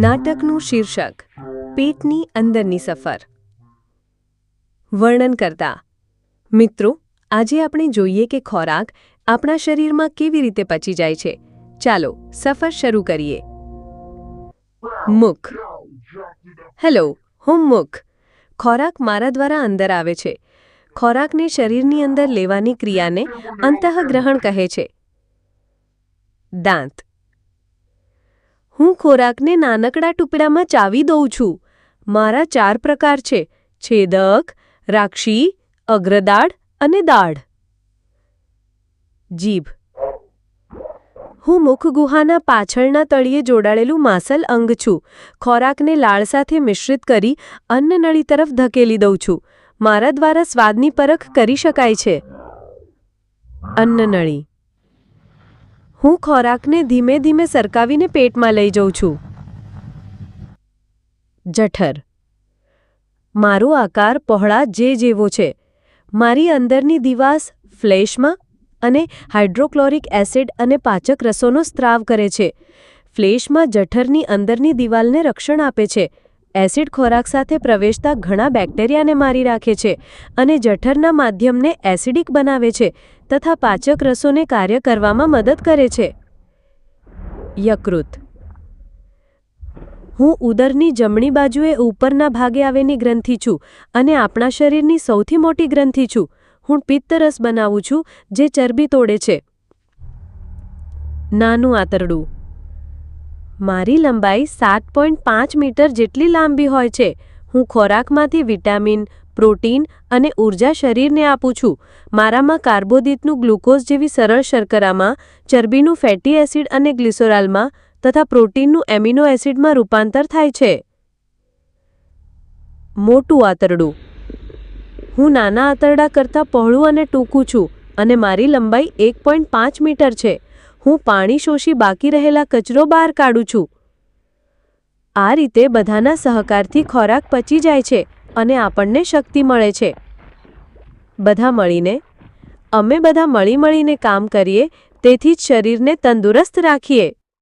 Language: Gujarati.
નાટકનું શીર્ષક, પેટની અંદરની સફર. વર્ણન કરતા મિત્રો, આજે આપણે જોઈએ કે ખોરાક આપણા શરીરમાં કેવી રીતે પચી જાય છે. ચાલો, સફર શરૂ કરીએ. મુખ. હેલો, હું મુખ. ખોરાક મારા દ્વારા અંદર આવે છે. ખોરાકને શરીરની અંદર લેવાની ક્રિયાને અંતઃગ્રહણ કહે છે. દાંત. હું ખોરાકને નાનકડા ટુકડામાં ચાવી દઉં છું. મારા ચાર પ્રકાર છે. છેદક રાક્ષી અગ્રદાળ અને દાઢ જીભ. હું મુખગુહાના પાછળના તળિયે જોડાયેલું માસલ અંગ છું. ખોરાકને લાળ સાથે મિશ્રિત કરી અન્નનળી તરફ ધકેલી દઉં છું. મારા દ્વારા સ્વાદની પરખ કરી શકાય છે. અન્નનળી હું ખોરાકને ધીમે ધીમે સરકાવીને પેટમાં લઈ જઉં છું. જઠર. મારો આકાર પહોળા જે જેવો છે. મારી અંદરની દિવાસ ફ્લેશમાં અને હાઇડ્રોક્લોરિક એસિડ અને પાચક રસોનો સ્ત્રાવ કરે છે. ફ્લેશમાં જઠરની અંદરની દિવાલને રક્ષણ આપે છે. એસિડ ખોરાક સાથે પ્રવેશતા ઘણા બેક્ટેરિયાને મારી રાખે છે અને જઠરના માધ્યમને એસિડિક બનાવે છે. તથા પાચક રસોને કાર્ય કરવામાં મદદ કરે છે. યકૃત. હું ઉદરની જમણી બાજુએ ઉપરના ભાગે આવેલી ગ્રંથિ છું અને આપણા શરીરની સૌથી મોટી ગ્રંથિ છું. હું પિત્તરસ બનાવું છું જે ચરબી તોડે છે. નાનું આંતરડું. મારી લંબાઈ સાત મીટર જેટલી લાંબી હોય છે. હું ખોરાકમાંથી વિટામિન પ્રોટીન અને ઊર્જા શરીરને આપું છું. મારામાં કાર્બોદિતનું ગ્લુકોઝ જેવી સરળ શર્કરામાં, ચરબીનું ફેટી એસિડ અને ગ્લિસોરાલમાં તથા પ્રોટીનનું એમિનો એસિડમાં રૂપાંતર થાય છે. મોટું આંતરડું. હું નાના આંતરડા કરતાં પહોળું અને ટૂંકું છું અને મારી લંબાઈ એક પોઈન્ટ પાંચ મીટર છે. હું પાણી શોષી બાકી રહેલા કચરો બહાર કાઢું છું. આ રીતે બધાના સહકારથી ખોરાક પચી જાય છે. અને આપણને શક્તિ મળે છે. બધા મળીને, અમે બધા મળી મળીને કામ કરીએ, તેથી જ શરીરને તંદુરસ્ત રાખીએ.